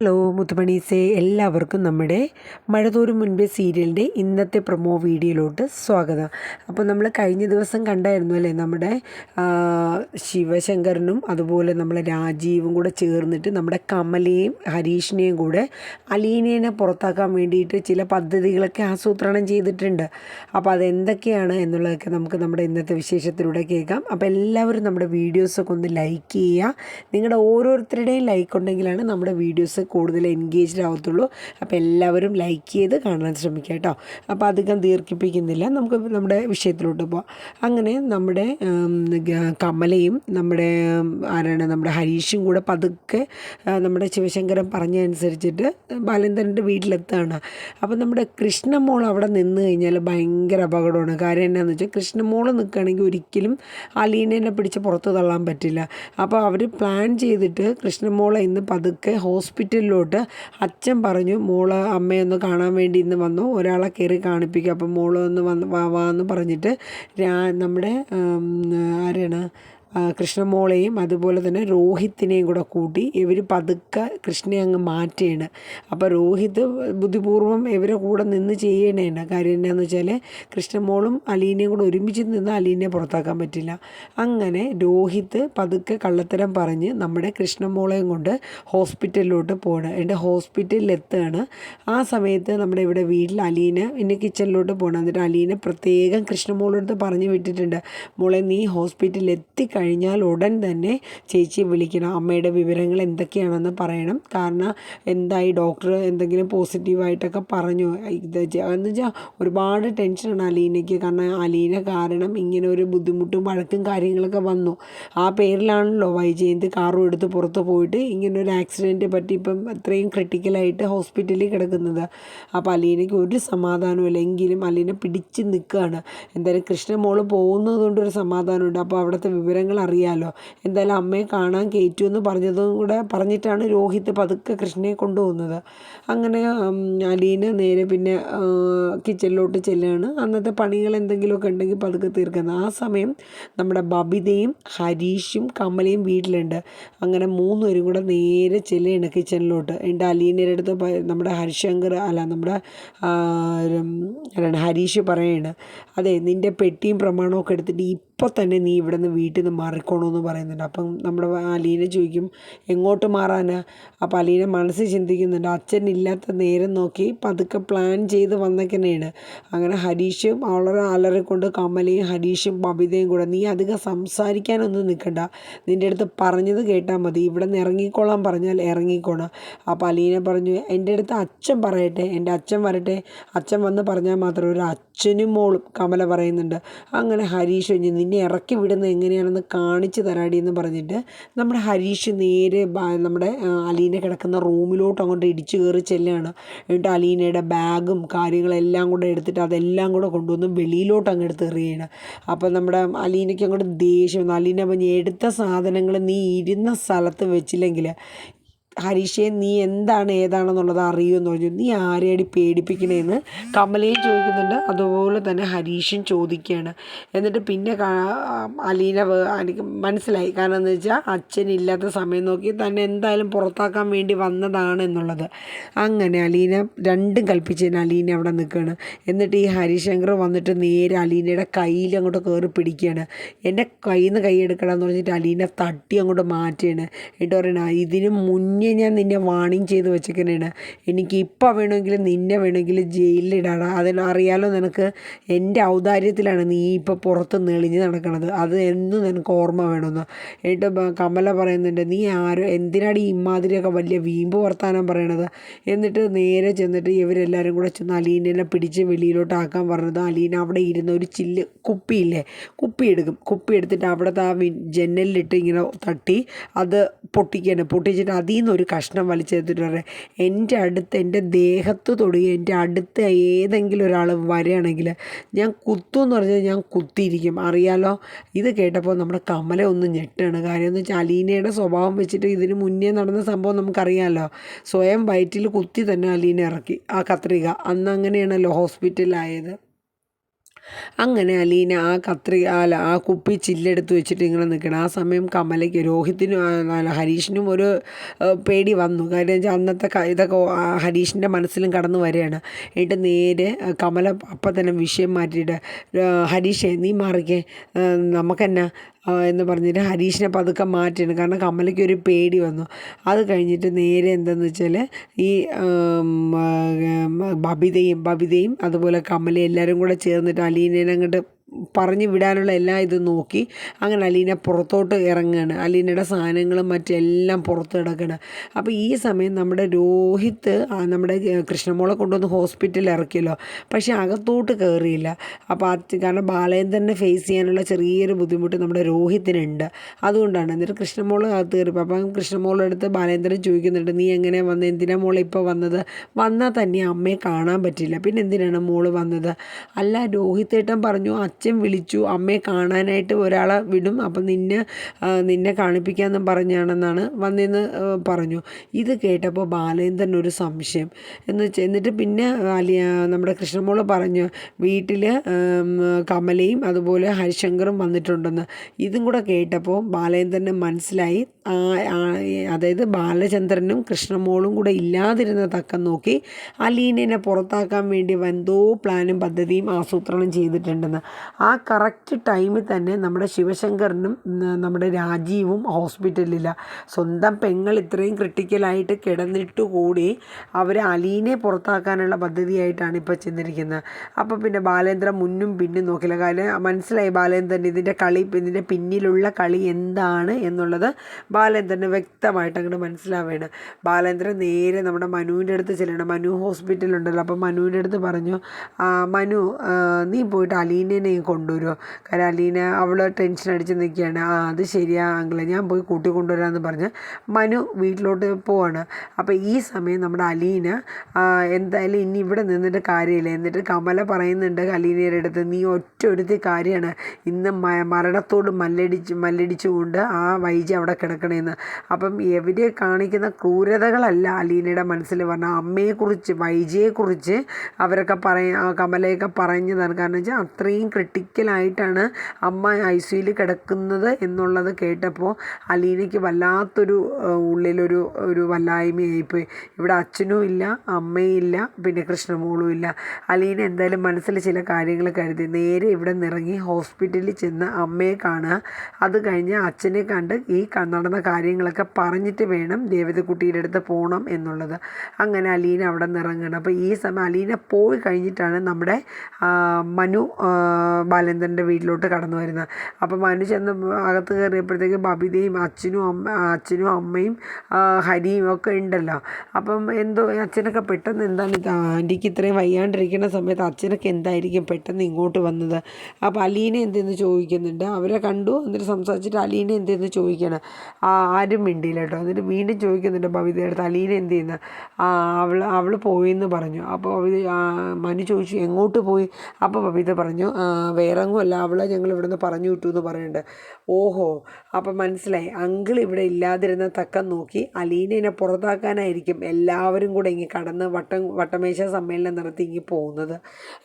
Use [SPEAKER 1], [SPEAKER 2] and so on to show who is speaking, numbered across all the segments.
[SPEAKER 1] Hello മുത്തുമണീസെ. എല്ലാവർക്കും നമ്മുടെ മഴതോറും മുൻപേ സീരിയലിന്റെ ഇന്നത്തെ പ്രൊമോ വീഡിയോയിലോട്ട് സ്വാഗതം. അപ്പോൾ നമ്മൾ കഴിഞ്ഞ ദിവസം കണ്ടായിരുന്നു അല്ലേ നമ്മുടെ ശിവശങ്കരനും അതുപോലെ നമ്മളെ രാജീവും കൂടെ ചേർന്നിട്ട് നമ്മുടെ കമലയും ഹരീഷിനെയും കൂടെ അലീനേനെ പുറത്താക്കാൻ വേണ്ടിയിട്ട് ചില പദ്ധതികളൊക്കെ ആസൂത്രണം ചെയ്തിട്ടുണ്ട്. അപ്പോൾ അതെന്തൊക്കെയാണ് എന്നുള്ളതൊക്കെ നമുക്ക് നമ്മുടെ ഇന്നത്തെ വിശേഷത്തിലൂടെ കേൾക്കാം. അപ്പോൾ എല്ലാവരും നമ്മുടെ വീഡിയോസൊക്കെ ഒന്ന് ലൈക്ക് ചെയ്യുക. നിങ്ങളുടെ ഓരോരുത്തരുടെയും ലൈക്ക് ഉണ്ടെങ്കിലാണ് നമ്മുടെ വീഡിയോസ് കൂടുതൽ എൻഗേജ്ഡ് ആവത്തുള്ളൂ. അപ്പോൾ എല്ലാവരും ലൈക്ക് ചെയ്ത് കാണാൻ ശ്രമിക്കുക കേട്ടോ. അപ്പോൾ അധികം ദീർഘിപ്പിക്കുന്നില്ല. നമുക്ക് നമ്മുടെ വിഷയത്തിലോട്ട് പോവാം. അങ്ങനെ നമ്മുടെ കമലയും നമ്മുടെ ആരാണ്? നമ്മുടെ ഹരീഷും കൂടെ പതുക്കെ നമ്മുടെ ശിവശങ്കരൻ പറഞ്ഞ അനുസരിച്ചിട്ട് ബാലേന്ദ്രന്റെ വീട്ടിലെത്താണ്. അപ്പോൾ നമ്മുടെ കൃഷ്ണമോൾ അവിടെ നിന്ന് കഴിഞ്ഞാൽ ഭയങ്കര അപകടമാണ്. കാര്യം എന്നാന്ന് വെച്ചാൽ കൃഷ്ണമോൾ നിൽക്കുകയാണെങ്കിൽ ഒരിക്കലും അലീനേനെ പിടിച്ച് പുറത്ത് തള്ളാൻ പറ്റില്ല. അപ്പോൾ അവർ പ്ലാൻ ചെയ്തിട്ട് കൃഷ്ണമോളെ ഇന്ന് പതുക്കെ ഹോസ്പിറ്റലിലോട്ട് അച്ഛൻ പറഞ്ഞു മോൾ അമ്മയൊന്ന് കാണാൻ വേണ്ടി ഇന്ന് വന്നു. ഒരാളെ കയറി കാണിപ്പിക്കുക അപ്പം മോൾ ഒന്ന് വന്ന് വാ വാ എന്ന് പറഞ്ഞിട്ട് രാ നമ്മുടെ ആരാണ്? കൃഷ്ണമോളെയും അതുപോലെ തന്നെ രോഹിത്തിനെയും കൂടെ കൂട്ടി ഇവർ പതുക്കെ കൃഷ്ണയെ അങ്ങ് മാറ്റുകയാണ് അപ്പോൾ രോഹിത് ബുദ്ധിപൂർവം ഇവരെ കൂടെ നിന്ന് ചെയ്യണേണ്ട കാര്യം എന്താണെന്ന് വെച്ചാൽ കൃഷ്ണമോളും അലീനയും കൂടെ ഒരുമിച്ച് നിന്ന് അലീനയെ പുറത്താക്കാൻ പറ്റില്ല. അങ്ങനെ രോഹിത് പതുക്കെ കള്ളത്തരം പറഞ്ഞ് നമ്മുടെ കൃഷ്ണമോളെയും കൊണ്ട് ഹോസ്പിറ്റലിലോട്ട് പോകണം എന്റെ ഹോസ്പിറ്റലിൽ എത്തുകയാണ് ആ സമയത്ത് നമ്മുടെ ഇവിടെ വീട്ടിൽ അലീന പിന്നെ കിച്ചണിലോട്ട് പോകണം എന്നിട്ട് അലീന പ്രത്യേകം കൃഷ്ണമോളടുത്ത് പറഞ്ഞു വിട്ടിട്ടുണ്ട്. മോളെ നീ ഹോസ്പിറ്റലിൽ എത്തിക്കഴിഞ്ഞാൽ ഉടൻ തന്നെ ചേച്ചി വിളിക്കണം. അമ്മയുടെ വിവരങ്ങൾ എന്തൊക്കെയാണെന്ന് പറയണം. കാരണം എന്തായി ഡോക്ടർ എന്തെങ്കിലും പോസിറ്റീവായിട്ടൊക്കെ പറഞ്ഞു. ഇത് എന്ന് വെച്ചാൽ ഒരുപാട് ടെൻഷനാണ് അലീനയ്ക്ക്. കാരണം അലീന കാരണം ഇങ്ങനെ ഒരു ബുദ്ധിമുട്ടും വഴക്കും കാര്യങ്ങളൊക്കെ വന്നു. ആ പേരിലാണല്ലോ വൈജയന്തി കാറും എടുത്ത് പുറത്ത് പോയിട്ട് ഇങ്ങനെ ഒരു ആക്സിഡന്റ് പറ്റി ഇപ്പം അത്രയും ക്രിട്ടിക്കലായിട്ട് ഹോസ്പിറ്റലിൽ കിടക്കുന്നത്. അപ്പോൾ അലീനയ്ക്ക് ഒരു സമാധാനമില്ല എങ്കിലും അലീന പിടിച്ച് നിൽക്കുകയാണ്. എന്തായാലും കൃഷ്ണമോൾ പോകുന്നത് കൊണ്ടൊരു സമാധാനമുണ്ട് അപ്പോൾ അവിടുത്തെ വിവരങ്ങൾ അറിയാലോ എന്തായാലും അമ്മയെ കാണാൻ കയറ്റു എന്ന് പറഞ്ഞതും കൂടെ പറഞ്ഞിട്ടാണ് രോഹിത് പതുക്കെ കൃഷ്ണയെ കൊണ്ടുപോകുന്നത്. അങ്ങനെ അലീന നേരെ പിന്നെ കിച്ചണിലോട്ട് ചെല്ലുകയാണ് അന്നത്തെ പണികൾ എന്തെങ്കിലുമൊക്കെ ഉണ്ടെങ്കിൽ പതുക്കെ തീർക്കുന്നത് ആ സമയം നമ്മുടെ ബബിതയും ഹരീഷും കമലയും വീട്ടിലുണ്ട്. അങ്ങനെ മൂന്നുപേരും കൂടെ നേരെ ചെല്ലുകയാണ് കിച്ചണിലോട്ട് എന്റെ അലീനയുടെ അടുത്ത് നമ്മുടെ ഹരിശങ്കർ അല്ല നമ്മുടെ ഹരീഷ് പറയാണ്. അതെ നിന്റെ പെട്ടിയും പ്രമാണമൊക്കെ എടുത്തിട്ട് ഇപ്പോൾ തന്നെ നീ ഇവിടെ നിന്ന് വീട്ടിൽ നിന്ന് മാറിക്കോണമെന്ന് പറയുന്നുണ്ട്. അപ്പം നമ്മുടെ അലീന ചോദിക്കും എങ്ങോട്ട് മാറാനാ? അപ്പം അലീന മനസ്സിൽ ചിന്തിക്കുന്നുണ്ട് അച്ഛൻ ഇല്ലാത്ത നേരം നോക്കി പതുക്കെ പ്ലാൻ ചെയ്ത് വന്നേക്കനെയാണ് അങ്ങനെ ഹരീഷും വളരെ അലറിക്കൊണ്ട് കമലയും ഹരീഷും ബബിതയും കൂടെ നീ അധികം സംസാരിക്കാനൊന്നും നിൽക്കണ്ട നിന്റെ അടുത്ത് പറഞ്ഞത് കേട്ടാൽ മതി. ഇവിടെ നിന്ന് ഇറങ്ങിക്കോളാൻ പറഞ്ഞാൽ ഇറങ്ങിക്കോണം. അപ്പോൾ അലീന പറഞ്ഞു എന്റെ അടുത്ത് അച്ഛൻ പറയട്ടെ. എന്റെ അച്ഛൻ വരട്ടെ. അച്ഛൻ വന്ന് പറഞ്ഞാൽ മാത്രമേ ഒരു അച്ഛനും മോളും കമല പറയുന്നുണ്ട്. അങ്ങനെ ഹരീഷ് കഴിഞ്ഞ് നിന്നെ ഇറക്കി വിടുന്നത് എങ്ങനെയാണെന്ന് കാണിച്ചു തരാടി എന്ന് പറഞ്ഞിട്ട് നമ്മുടെ ഹരീഷ് നേരെ നമ്മുടെ അലീന കിടക്കുന്ന റൂമിലോട്ട് അങ്ങോട്ട് ഇടിച്ചു കയറി ചെല്ലുകയാണ് എന്നിട്ട് അലീനയുടെ ബാഗും കാര്യങ്ങളെല്ലാം കൂടെ എടുത്തിട്ട് അതെല്ലാം കൂടെ കൊണ്ടുവന്ന് വെളിയിലോട്ട് അങ്ങ് എടുത്ത് എറിയാണ് അപ്പോൾ നമ്മുടെ അലീനയ്ക്ക് അങ്ങോട്ട് ദേഷ്യം. അലീന പറഞ്ഞ് എടുത്ത സാധനങ്ങൾ നീ ഇരുന്ന സ്ഥലത്ത് വെച്ചില്ലെങ്കിൽ ഹരീഷേ നീ എന്താണ് ഏതാണെന്നുള്ളത് അറിയുമെന്ന് പറഞ്ഞു. നീ ആരെയടി പേടിപ്പിക്കണേന്ന് കമലയും ചോദിക്കുന്നുണ്ട്. അതുപോലെ തന്നെ ഹരീഷും ചോദിക്കുകയാണ്. എന്നിട്ട് പിന്നെ അലീന മനസ്സിലായി. കാരണം എന്ന് വെച്ചാൽ അച്ഛൻ ഇല്ലാത്ത സമയം നോക്കി തന്നെ എന്തായാലും പുറത്താക്കാൻ വേണ്ടി വന്നതാണ് എന്നുള്ളത്. അങ്ങനെ അലീന രണ്ടും കൽപ്പിച്ചതിന് അലീന അവിടെ നിൽക്കുകയാണ്. എന്നിട്ട് ഈ ഹരിശങ്കർ വന്നിട്ട് നേരെ അലീനയുടെ കയ്യിൽ അങ്ങോട്ട് കയറി പിടിക്കുകയാണ്. എന്റെ കയ്യിൽ നിന്ന് കൈ എടുക്കണം എന്ന് പറഞ്ഞിട്ട് അലീന തട്ടി അങ്ങോട്ട് മാറ്റുകയാണ്. എന്നിട്ട് പറയണ ഇതിന് മുന്നേ ഞാൻ നിന്നെ വാണിംഗ് ചെയ്ത് വെച്ചേക്കണേണ്. എനിക്ക് ഇപ്പം വേണമെങ്കിൽ നിന്നെ വേണമെങ്കിൽ ജയിലിലിടാണ് അതെല്ലാം അറിയാലോ നിനക്ക് എന്റെ ഔദാര്യത്തിലാണ് നീ ഇപ്പോൾ പുറത്ത് നെളിഞ്ഞ് നടക്കണത്. അത് എന്നും നിനക്ക് ഓർമ്മ വേണമെന്ന് എന്നിട്ട് കമല പറയുന്നുണ്ട് നീ ആരോ എന്തിനാണ് ഈ ഇമാതിരിയൊക്കെ വലിയ വീമ്പ് വർത്താനം പറയണത്? എന്നിട്ട് നേരെ ചെന്നിട്ട് ഇവരെല്ലാവരും കൂടെ ചെന്ന് അലീനെല്ലാം പിടിച്ച് വെളിയിലോട്ട് ആക്കാൻ പറഞ്ഞത്. അലീന അവിടെ ഇരുന്ന ഒരു ചില്ല് കുപ്പിയില്ലേ? കുപ്പി എടുക്കും കുപ്പി എടുത്തിട്ട് അവിടുത്തെ ആ ജനലിലിട്ട് ഇങ്ങനെ തട്ടി. അത് പൊട്ടിക്കുകയാണ്. പൊട്ടിച്ചിട്ട് അതിൽ നിന്ന് ഒരു കഷ്ണം വലിച്ചെടുത്തിട്ട് പറയാം എന്റെ അടുത്ത് എന്റെ ദേഹത്ത് തൊടുകയും എന്റെ അടുത്ത് ഏതെങ്കിലും ഒരാൾ വരികയാണെങ്കിൽ ഞാൻ കുത്തും എന്ന് പറഞ്ഞാൽ ഞാൻ കുത്തിയിരിക്കും. അറിയാലോ? ഇത് കേട്ടപ്പോൾ നമ്മുടെ കമല ഒന്ന് ഞെട്ടാണ്. കാര്യം എന്ന് വെച്ചാൽ അലീനയുടെ സ്വഭാവം വെച്ചിട്ട് ഇതിന് മുന്നേ നടന്ന സംഭവം നമുക്കറിയാമല്ലോ സ്വയം വയറ്റിൽ കുത്തി തന്നെ അലീന ഇറക്കി ആ കത്രിക. അന്ന് അങ്ങനെയാണല്ലോ ഹോസ്പിറ്റലിലായത്. അങ്ങനെ അലീന ആ കത്രി അല്ല ആ കുപ്പി ചില്ലെടുത്ത് വെച്ചിട്ട് ഇങ്ങനെ നിൽക്കണം. ആ സമയം കമലയ്ക്ക് രോഹിത്തിനും അല്ല ഹരീഷിനും ഒരു പേടി വന്നു. കാര്യം അന്നത്തെ ഇതൊക്കെ ഹരീഷിന്റെ മനസ്സിലും കടന്നു വരികയാണ്. എന്നിട്ട് നേരെ കമല അപ്പം തന്നെ വിഷയം മാറ്റിയിട്ട് ഹരീഷേ നീ മാറിക്കേ. നമുക്കെന്നാ എന്ന് പറഞ്ഞിട്ട് ഹരീഷിനെ പതുക്കെ മാറ്റിയാണ് കാരണം കമലയ്ക്ക് ഒരു പേടി വന്നു. അത് കഴിഞ്ഞിട്ട് നേരെ എന്തെന്ന് വെച്ചാൽ ഈ ബബിതയും ബബിതയും അതുപോലെ കമലയും എല്ലാവരും കൂടെ ചേർന്നിട്ട് അലീനേനെ പറഞ്ഞു വിടാനുള്ള എല്ലാ ഇതും നോക്കി അങ്ങനെ അലീന പുറത്തോട്ട് ഇറങ്ങുകയാണ് അലീനയുടെ സാധനങ്ങളും മറ്റെല്ലാം പുറത്ത് കിടക്കുകയാണ് അപ്പോൾ ഈ സമയം നമ്മുടെ രോഹിത്ത് നമ്മുടെ കൃഷ്ണമോളെ കൊണ്ടുവന്ന് ഹോസ്പിറ്റലിൽ ഇറക്കിയല്ലോ. പക്ഷേ അകത്തോട്ട് കയറിയില്ല അപ്പോൾ അത് കാരണം ബാലേന്ദ്രനെ ഫേസ് ചെയ്യാനുള്ള ചെറിയൊരു ബുദ്ധിമുട്ട് നമ്മുടെ രോഹിത്തിനുണ്ട് അതുകൊണ്ടാണ്. എന്നിട്ട് കൃഷ്ണമോൾ അകത്ത് കയറിപ്പോൾ അപ്പം കൃഷ്ണമോളുടെ അടുത്ത് ബാലേന്ദ്രൻ ചോദിക്കുന്നുണ്ട് നീ എങ്ങനെ വന്നത് എന്തിനാ മോളെ ഇപ്പോൾ വന്നത്? വന്നാൽ തന്നെ അമ്മയെ കാണാൻ പറ്റില്ല. പിന്നെ എന്തിനാണ് മോൾ വന്നത്? അല്ല രോഹിത്തേട്ടൻ പറഞ്ഞു അച്ഛൻ വിളിച്ചു അമ്മയെ കാണാനായിട്ട് ഒരാളെ വിടും അപ്പം നിന്നെ നിന്നെ കാണിപ്പിക്കാമെന്നും പറഞ്ഞാണെന്നാണ് വന്നെന്ന് പറഞ്ഞു. ഇത് കേട്ടപ്പോൾ ബാലേന്ദ്രൻ ഒരു സംശയം. എന്ന് വെച്ചാൽ എന്നിട്ട് പിന്നെ അലിയ നമ്മുടെ കൃഷ്ണമോൾ പറഞ്ഞു വീട്ടിൽ കമലയും അതുപോലെ ഹരിശങ്കറും വന്നിട്ടുണ്ടെന്ന്. ഇതും കൂടെ കേട്ടപ്പോൾ ബാലേന്ദ്രന് മനസ്സിലായി. അതായത് ബാലചന്ദ്രനും കൃഷ്ണമോളും കൂടെ ഇല്ലാതിരുന്ന തക്കം നോക്കി അലീനനെ പുറത്താക്കാൻ വേണ്ടി എന്തോ പ്ലാനും പദ്ധതിയും ആസൂത്രണം ചെയ്തിട്ടുണ്ടെന്ന്. ആ കറക്റ്റ് ടൈമിൽ തന്നെ നമ്മുടെ ശിവശങ്കറിനും നമ്മുടെ രാജീവും ഹോസ്പിറ്റലില്ല സ്വന്തം പെങ്ങൾ ഇത്രയും ക്രിട്ടിക്കലായിട്ട് കിടന്നിട്ട് കൂടി അവർ അലീനെ പുറത്താക്കാനുള്ള പദ്ധതിയായിട്ടാണ് ഇപ്പോൾ ചെന്നിരിക്കുന്നത്. അപ്പോൾ പിന്നെ ബാലേന്ദ്രൻ മുന്നും പിന്നും നോക്കില്ല. കാര്യം മനസ്സിലായി ബാലേന്ദ്രൻ ഇതിന്റെ കളി ഇതിന്റെ പിന്നിലുള്ള കളി എന്താണ് എന്നുള്ളത് ബാലേന്ദ്രന് വ്യക്തമായിട്ട് അങ്ങോട്ട് മനസ്സിലാവുകയാണ് ബാലേന്ദ്രൻ നേരെ നമ്മുടെ മനുവിന്റെ അടുത്ത് ചെല്ലണം. മനു ഹോസ്പിറ്റലുണ്ടല്ലോ അപ്പോൾ മനുവിന്റെ അടുത്ത് പറഞ്ഞു മനു നീ പോയിട്ട് അലീനനെ കൊണ്ടുവരുമോ കാരണം അലീന അവൾ ടെൻഷൻ അടിച്ച് നിൽക്കുകയാണ്. ആ അത് ശരിയാ അങ്കിളെ. ഞാൻ പോയി കൂട്ടി കൊണ്ടുവരാമെന്ന് പറഞ്ഞ് മനു വീട്ടിലോട്ട് പോവാണ്. അപ്പോൾ ഈ സമയം നമ്മുടെ അലീന എന്തായാലും ഇനി ഇവിടെ നിന്നിട്ട് കാര്യമില്ല. എന്നിട്ട് കമല പറയുന്നുണ്ട് അലീനയുടെ അടുത്ത് നീ ഒറ്റ ഒരുത്തി കാര്യമാണ് ഇന്ന് മരണത്തോട് മല്ലടിച്ച് മല്ലടിച്ചുകൊണ്ട് ആ വൈജി അവിടെ കിടക്കണേന്ന്. അപ്പം എവിടെ കാണിക്കുന്ന ക്രൂരതകളല്ല അലീനയുടെ മനസ്സിൽ പറഞ്ഞ അമ്മയെക്കുറിച്ച് വൈജിയെക്കുറിച്ച് അവരൊക്കെ പറയ കമലയൊക്കെ പറഞ്ഞതാണ്. കാരണം വെച്ചാൽ അത്രയും ക്രിട്ടിക്കലായിട്ടാണ് അമ്മ ഐ സിയിൽ കിടക്കുന്നത് എന്നുള്ളത് കേട്ടപ്പോൾ അലീനയ്ക്ക് വല്ലാത്തൊരു ഉള്ളിലൊരു ഒരു വല്ലായ്മയായിപ്പോയി. ഇവിടെ അച്ഛനും ഇല്ല അമ്മയും ഇല്ല പിന്നെ കൃഷ്ണമോളും ഇല്ല. അലീന എന്തായാലും മനസ്സിൽ ചില കാര്യങ്ങൾ കരുതി. നേരെ ഇവിടെ നിറങ്ങി ഹോസ്പിറ്റലിൽ ചെന്ന് അമ്മയെ കാണുക. അത് കഴിഞ്ഞ് അച്ഛനെ കണ്ട് ഈ നടന്ന കാര്യങ്ങളൊക്കെ പറഞ്ഞിട്ട് വേണം ദേവതക്കുട്ടിയുടെ അടുത്ത് പോകണം എന്നുള്ളത്. അങ്ങനെ അലീന അവിടെ നിറങ്ങണം. അപ്പോൾ ഈ സമയം അലീന പോയി കഴിഞ്ഞിട്ടാണ് നമ്മുടെ മനു ബാലേന്ദ്രന്റെ വീട്ടിലോട്ട് കടന്നു വരുന്നത് അപ്പം മനു ചെന്ന് അകത്ത് കയറിയപ്പോഴത്തേക്ക് ബബിതയും അച്ഛനും അമ്മ അച്ഛനും അമ്മയും ഹരിയും ഒക്കെ ഉണ്ടല്ലോ. അപ്പം എന്തോ അച്ഛനൊക്കെ പെട്ടെന്ന് എന്താണ് ആന്റിക്ക് ഇത്രയും വയ്യാണ്ടിരിക്കുന്ന സമയത്ത് അച്ഛനൊക്കെ എന്തായിരിക്കും പെട്ടെന്ന് ഇങ്ങോട്ട് വന്നത്? അപ്പോൾ അലീനെ എന്തെന്ന് ചോദിക്കുന്നുണ്ട്? അവരെ കണ്ടു? എന്നിട്ട് സംസാരിച്ചിട്ട് അലീനെ എന്തെന്ന് ചോദിക്കണം? ആരും മിണ്ടിയില്ല കേട്ടോ. എന്നിട്ട് വീണ്ടും ചോദിക്കുന്നുണ്ട് ബബിതയുടെ അടുത്ത് അലീന എന്ത് ചെയ്യുന്ന അവൾ പോയി എന്ന് പറഞ്ഞു. അപ്പോൾ മനു ചോദിച്ചു എങ്ങോട്ട് പോയി? അപ്പോൾ ബബിത പറഞ്ഞു "ആ, വേറെങ്ങുമല്ല അവളെ ഞങ്ങൾ ഇവിടെ നിന്ന് പറഞ്ഞു വിട്ടു എന്ന് പറയുന്നുണ്ട്. ഓഹോ അപ്പം മനസ്സിലായി. അങ്കിൾ ഇവിടെ ഇല്ലാതിരുന്ന തക്കം നോക്കി അലീനയെ പുറത്താക്കാനായിരിക്കും എല്ലാവരും കൂടെ ഇങ്ങനെ കടന്ന് വട്ടം വട്ടമേശ സമ്മേളനം നടത്തി ഇങ്ങി പോകുന്നത്.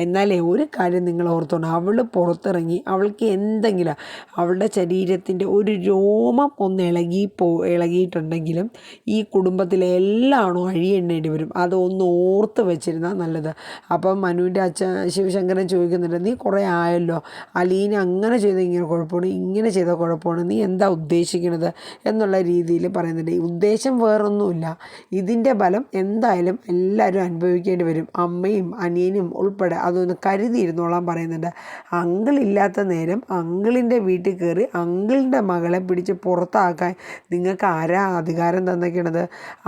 [SPEAKER 1] എന്നാലേ ഒരു കാര്യം നിങ്ങൾ ഓർത്തോണം. അവൾ പുറത്തിറങ്ങി അവൾക്ക് എന്തെങ്കിലും അവളുടെ ശരീരത്തിന്റെ ഒരു രോമം ഒന്ന് ഇളകി പോ ഇളകിയിട്ടുണ്ടെങ്കിലും ഈ കുടുംബത്തിലെ എല്ലാണോ അഴിയെണ്ണേണ്ടി വരും. അതൊന്ന് ഓർത്ത് വെച്ചിരുന്നാൽ നല്ലത്. അപ്പം മനുവിന്റെ അച്ഛൻ ശിവശങ്കരൻ ചോദിക്കുന്നുണ്ട് നീ കുറേ ആയല്ലോ. അലീന അങ്ങനെ ചെയ്ത ഇങ്ങനെ കുഴപ്പമാണ് ഇങ്ങനെ ചെയ്ത കുഴപ്പമാണ് നീ എന്താ ഉദ്ദേശിക്കുന്നത് എന്നുള്ള രീതിയിൽ പറയുന്നുണ്ട്. ഉദ്ദേശം വേറൊന്നുമില്ല. ഇതിന്റെ ഫലം എന്തായാലും എല്ലാവരും അനുഭവിക്കേണ്ടി വരും. അമ്മയും അനിയനും ഉൾപ്പെടെ അതൊന്ന് കരുതിയിരുന്നോളാൻ പറയുന്നുണ്ട്. അങ്കിളില്ലാത്ത നേരം അങ്കിളിന്റെ വീട്ടിൽ കയറി അങ്കിളിന്റെ മകളെ പിടിച്ച് പുറത്താക്കാൻ നിങ്ങൾക്ക് ആരാ അധികാരം തന്നിരിക്കണത്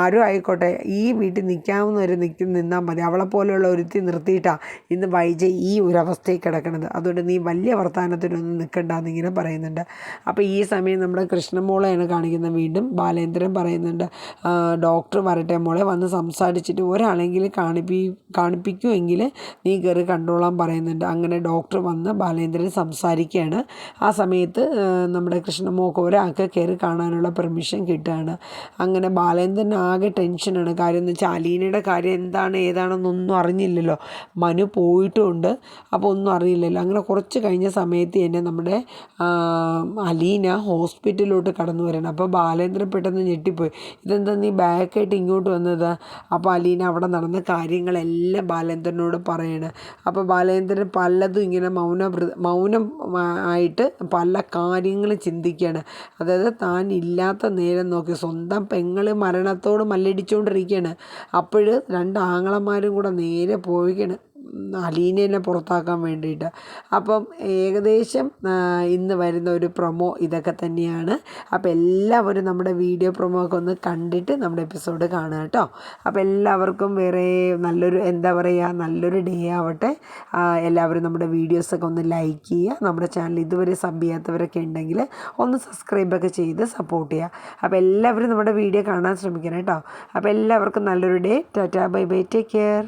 [SPEAKER 1] ആരും ആയിക്കോട്ടെ ഈ വീട്ടിൽ നിൽക്കാവുന്നവർ നിൽക്കി നിന്നാൽ മതി. അവളെ പോലെയുള്ള ഒരുത്തി നിർത്തിയിട്ടാണ് ഇന്ന് വൈജ ഈ ഒരു കിടക്കണത്. അതുകൊണ്ട് നീ വലിയ വർത്തമാനത്തിനൊന്നും നിൽക്കണ്ട എന്നിങ്ങനെ പറയുന്നുണ്ട്. അപ്പോൾ ഈ സമയം നമ്മുടെ കൃഷ്ണമോളെയാണ് കാണിക്കുന്നത്. വീണ്ടും ബാലേന്ദ്രൻ പറയുന്നുണ്ട് ഡോക്ടർ വരട്ടെ മോളെ വന്ന് സംസാരിച്ചിട്ട് ഒരാളെങ്കിലും കാണിപ്പി കാണിപ്പിക്കുമെങ്കിൽ നീ കയറി കണ്ടോളാൻ പറയുന്നുണ്ട്. അങ്ങനെ ഡോക്ടർ വന്ന് ബാലേന്ദ്രൻ സംസാരിക്കുകയാണ്. ആ സമയത്ത് നമ്മുടെ കൃഷ്ണമോക്ക് ഒരാൾക്ക് കയറി കാണാനുള്ള പെർമിഷൻ കിട്ടുകയാണ്. അങ്ങനെ ബാലേന്ദ്രൻ ആകെ ടെൻഷനാണ്. കാര്യം എന്ന് വെച്ചാൽ അലീനയുടെ കാര്യം എന്താണ് ഏതാണെന്നൊന്നും അറിഞ്ഞില്ലല്ലോ. മനു പോയിട്ടുമുണ്ട് അപ്പോൾ ഒന്നും അറിയില്ലല്ലോ. അങ്ങനെ കുറച്ച് കഴിഞ്ഞ സമയത്ത് തന്നെ നമ്മുടെ അലീന ഹോസ്പിറ്റലിലോട്ട് കടന്നു വരണം. അപ്പോൾ ബാലേന്ദ്രൻ പെട്ടെന്ന് ഞെട്ടിപ്പോയി. ഇതെന്താ നീ ബാക്കായിട്ട് ഇങ്ങോട്ട് വന്നത്? അപ്പോൾ അലീന അവിടെ നടന്ന കാര്യങ്ങളെല്ലാം ബാലേന്ദ്രനോട് പറയണം. അപ്പോൾ ബാലേന്ദ്രൻ പലതും ഇങ്ങനെ മൗന മൗനം ആയിട്ട് പല കാര്യങ്ങളും ചിന്തിക്കുകയാണ്. അതായത് താൻ ഇല്ലാത്ത നേരം നോക്കി സ്വന്തം പെങ്ങൾ മരണത്തോട് മല്ലടിച്ചുകൊണ്ടിരിക്കുകയാണ് അപ്പോൾ രണ്ട് ആങ്ങളമാരും കൂടെ നേരെ പോവുകയാണ്. അലീനേനെ പുറത്താക്കാൻ വേണ്ടിയിട്ട്. അപ്പം ഏകദേശം ഇന്ന് വരുന്ന ഒരു പ്രൊമോ ഇതൊക്കെ തന്നെയാണ്. അപ്പോൾ എല്ലാവരും നമ്മുടെ വീഡിയോ പ്രൊമോ ഒക്കെ ഒന്ന് കണ്ടിട്ട് നമ്മുടെ എപ്പിസോഡ് കാണുക കേട്ടോ. അപ്പോൾ എല്ലാവർക്കും വേറെ നല്ലൊരു എന്താ പറയുക നല്ലൊരു ഡേ ആവട്ടെ. എല്ലാവരും നമ്മുടെ വീഡിയോസൊക്കെ ഒന്ന് ലൈക്ക് ചെയ്യുക. നമ്മുടെ ചാനൽ ഇതുവരെ സബ് ചെയ്യാത്തവരൊക്കെ ഉണ്ടെങ്കിൽ ഒന്ന് സബ്സ്ക്രൈബൊക്കെ ചെയ്ത് സപ്പോർട്ട് ചെയ്യുക. അപ്പോൾ എല്ലാവരും നമ്മുടെ വീഡിയോ കാണാൻ ശ്രമിക്കണം കേട്ടോ. അപ്പോൾ എല്ലാവർക്കും നല്ലൊരു day. Tata bye bye. Take care.